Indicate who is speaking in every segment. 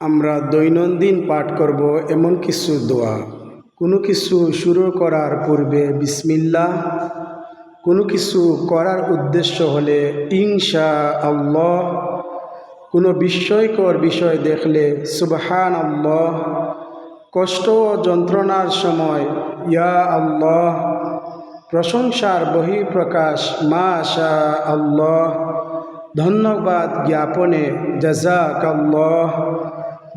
Speaker 1: আমরা দৈনন্দিন পাঠ করব এমন কিছু দোয়া। কোনো কিছু শুরু করার পূর্বে বিসমিল্লাহ। কোনো কিছু করার উদ্দেশ্য হলে ইনশা আল্লাহ কোনো বিস্ময়কর বিষয় দেখলে সুবহান আল্লাহ কষ্ট ও যন্ত্রণার সময় ইয়া আল্লাহ প্রশংসার বহিঃপ্রকাশ মা শা আল্লাহ ধন্যবাদ জ্ঞাপনে। জাজাক আল্লাহ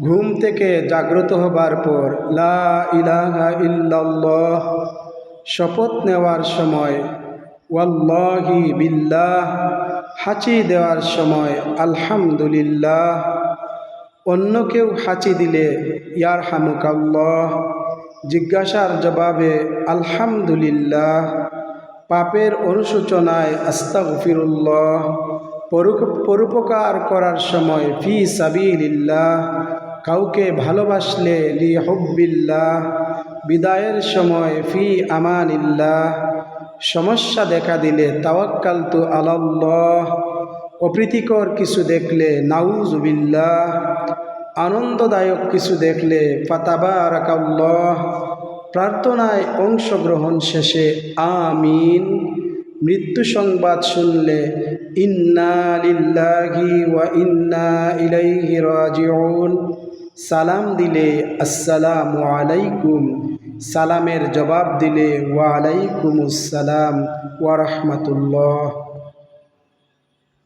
Speaker 1: ঘুম থেকে জাগ্রত হবার পর লা ইলাহা ইল্লাল্লাহ। শপথ নেওয়ার সময় ওয়াল্লাহি বিল্লাহ। হাঁচি দেওয়ার সময় আলহামদুলিল্লাহ। অন্য কেউ হাঁচি দিলে ইয়ার হামুকাল্লাহ জিজ্ঞাসার জবাবে আলহামদুলিল্লাহ। পাপের অনুশোচনায় আস্তাগফিরুল্লাহ। পরোপকার করার সময়, ফি সাবিলিল্লাহ, কাউকে ভালোবাসলে লি হব্বিল্লাহ, বিদায়ের সময়, ফি আমানিল্লাহ, সমস্যা দেখা দিলে তাওয়াক্কালতু আলাল্লাহ, অপ্রীতিকর কিছু দেখলে নাউজুবিল্লাহ, আনন্দদায়ক কিছু দেখলে পাতাবা ফাতাবারাকাল্লাহ, প্রার্থনায় অংশগ্রহণ শেষে আমিন। মৃত্যু সংবাদ শুনলে, ইন্না লিল্লাহি ওয়া ইন্না ইলাইহি রাজিউন। সালাম দিলে, আসসালামু আলাইকুম। সালামের জবাব দিলে ওয়া আসসালাম সালাম ওয়া রাহমাতুল্লাহ।